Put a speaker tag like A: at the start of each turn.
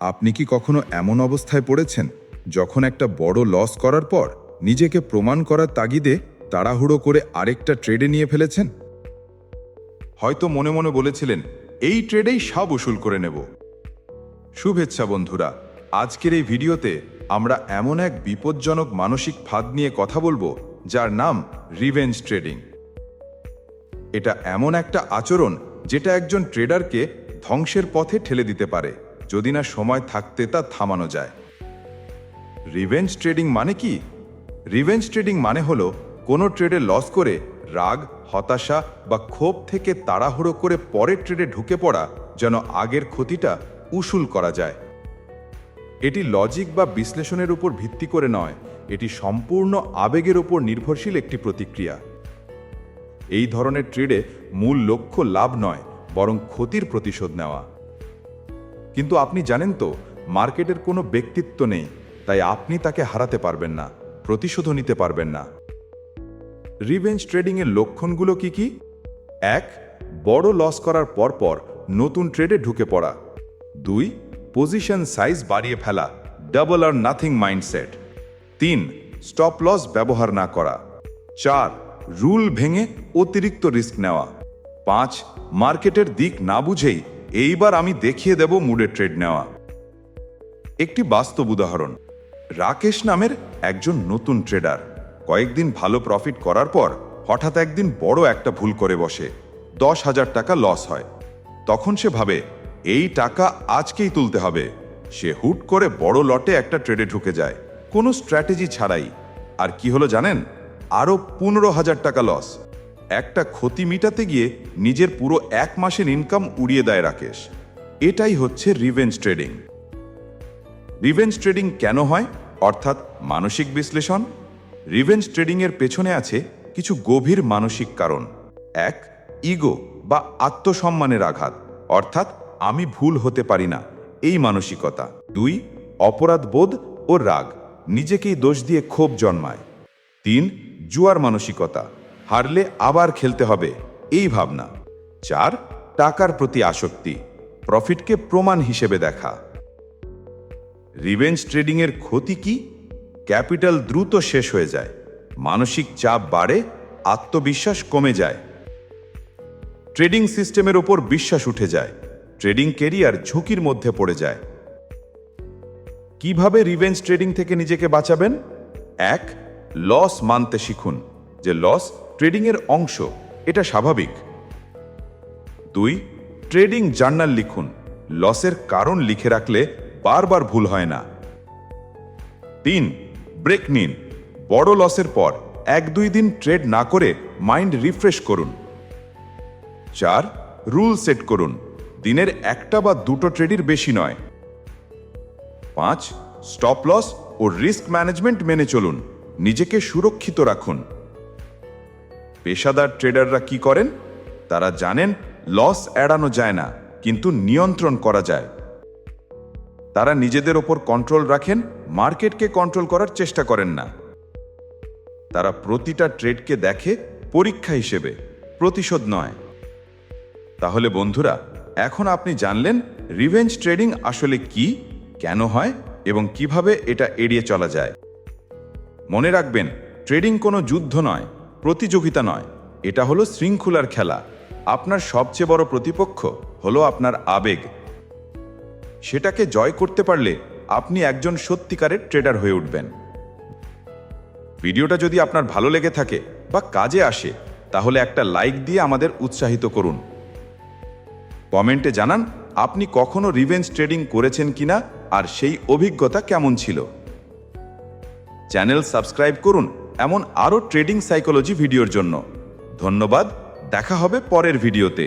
A: আপনি কি কখনো এমন অবস্থায় পড়েছেন যখন একটা বড় লস করার পর নিজেকে প্রমাণ করার তাগিদে তাড়াহুড়ো করে আরেকটা ট্রেডে নিয়ে ফেলেছেন? হয়তো মনে মনে বলেছিলেন, এই ট্রেডেই সব উসুল করে নেব। শুভেচ্ছা বন্ধুরা, আজকের এই ভিডিওতে আমরা এমন এক বিপজ্জনক মানসিক ফাঁদ নিয়ে কথা বলব যার নাম রিভেঞ্জ ট্রেডিং এটা এমন একটা আচরণ যেটা একজন ট্রেডারকে ধ্বংসের পথে ঠেলে দিতে পারে। যদি না সময় থাকতে তা থামানো যায়। রিভেঞ্জ ট্রেডিং মানে কি? রিভেঞ্জ ট্রেডিং মানে হলো কোনো ট্রেডে লস করে রাগ, হতাশা বা ক্ষোভ থেকে তাড়াহুড়ো করে পরের ট্রেডে ঢুকে পড়া যেন আগের ক্ষতিটা উসুল করা যায়। এটি লজিক বা বিশ্লেষণের উপর ভিত্তি করে নয়, এটি সম্পূর্ণ আবেগের উপর নির্ভরশীল একটি প্রতিক্রিয়া। এই ধরনের ট্রেডে মূল লক্ষ্য লাভ নয়, বরং ক্ষতির প্রতিশোধ নেওয়া। কিন্তু আপনি জানেন তো, মার্কেটের কোনো ব্যক্তিত্ব নেই, তাই আপনি তাকে হারাতে পারবেন না, প্রতিশোধও নিতে পারবেন না। রিভেঞ্জ ট্রেডিংয়ের লক্ষণগুলো কি কি? এক, বড় লস করার পর পর নতুন ট্রেডে ঢুকে পড়া। দুই, পজিশন সাইজ বাড়িয়ে ফেলা, ডাবল আর নাথিং মাইন্ডসেট। তিন, স্টপ লস ব্যবহার না করা। চার, রুল ভেঙে অতিরিক্ত রিস্ক নেওয়া। পাঁচ, মার্কেটের দিক না বুঝেই এইবার আমি দেখিয়ে দেব মুডে ট্রেড নেওয়া। একটি বাস্তব উদাহরণ। রাকেশ নামের একজন নতুন ট্রেডার। কয়েকদিন ভালো প্রফিট করার পর হঠাৎ একদিন বড় একটা ভুল করে বসে। দশ হাজার টাকা লস হয়। তখন সে ভাবে, এই টাকা আজকেই তুলতে হবে। সে হুট করে বড় লটে একটা ট্রেডে ঢুকে যায়। কোনো স্ট্র্যাটেজি ছাড়াই। আর কি হলো জানেন? আরও পনেরো হাজার টাকা লস। একটা ক্ষতি মিটাতে গিয়ে নিজের পুরো এক মাসের ইনকাম উড়িয়ে দেয় রাকেশ। এটাই হচ্ছে রিভেঞ্জ ট্রেডিং রিভেঞ্জ ট্রেডিং কেন হয়? অর্থাৎ মানসিক বিশ্লেষণ। রিভেঞ্জ ট্রেডিংয়ের পেছনে আছে কিছু গভীর মানসিক কারণ। এক ইগো বা আত্মসম্মানের আঘাত। অর্থাৎ আমি ভুল হতে পারি না। এই মানসিকতা। দুই, অপরাধ বোধ ও রাগ। নিজেকেই দোষ দিয়ে ক্ষোভ জন্মায়। তিন, জুয়ার মানসিকতা। হারলে আবার খেলতে হবে। এই ভাবনা। চার, টাকার প্রতি আসক্তি। প্রফিটকে প্রমাণ হিসেবে দেখা। রিভেঞ্জ ট্রেডিংয়ের ক্ষতি কি? ক্যাপিটাল দ্রুত শেষ হয়ে যায়। মানসিক চাপ বাড়ে, আত্মবিশ্বাস কমে যায়। ট্রেডিং সিস্টেমের ওপর বিশ্বাস উঠে যায়। ট্রেডিং কেরিয়ার ঝুঁকির মধ্যে পড়ে যায়। কীভাবে রিভেঞ্জ ট্রেডিং থেকে নিজেকে বাঁচাবেন? এক, লস মানতে শিখুন। যে লস ট্রেডিংয়ের অংশ, এটা স্বাভাবিক। দুই, ট্রেডিং জার্নাল লিখুন, লসের কারণ লিখে রাখলে বারবার ভুল হয় না। তিন, ব্রেক নিন, বড় লসের পর এক দুই দিন ট্রেড না করে মাইন্ড রিফ্রেশ করুন। চার, রুল সেট করুন, দিনের একটা বা দুটো ট্রেডের বেশি নয়। পাঁচ, স্টপ লস ও রিস্ক ম্যানেজমেন্ট মেনে চলুন, নিজেকে সুরক্ষিত রাখুন। পেশাদার ট্রেডাররা কি করেন? তারা জানেন, লস এড়ানো যায় না, কিন্তু নিয়ন্ত্রণ করা যায়। তারা নিজেদের ওপর কন্ট্রোল রাখেন, মার্কেটকে কন্ট্রোল করার চেষ্টা করেন না। তারা প্রতিটা ট্রেডকে দেখে, পরীক্ষা হিসেবে, প্রতিশোধ নয়। তাহলে বন্ধুরা, এখন আপনি জানলেন রিভেঞ্জ ট্রেডিং আসলে কি, কেন হয়, এবং কীভাবে এটা এড়িয়ে চলা যায়। মনে রাখবেন, ট্রেডিং কোনো যুদ্ধ নয় প্রতিযোগিতা নয়, এটা হলো শৃঙ্খলার খেলা। আপনার সবচেয়ে বড় প্রতিপক্ষ হলো আপনার আবেগ। সেটাকে জয় করতে পারলে আপনি একজন সত্যিকারের ট্রেডার হয়ে উঠবেন। ভিডিওটা যদি আপনার ভালো লেগে থাকে বা কাজে আসে, তাহলে একটা লাইক দিয়ে আমাদের উৎসাহিত করুন। কমেন্টে জানান, আপনি কখনো রিভেঞ্জ ট্রেডিং করেছেন কিনা আর সেই অভিজ্ঞতা কেমন ছিল? চ্যানেল সাবস্ক্রাইব করুন এমন আরও ট্রেডিং সাইকোলজি ভিডিওর জন্য। ধন্যবাদ দেখা হবে পরের ভিডিওতে।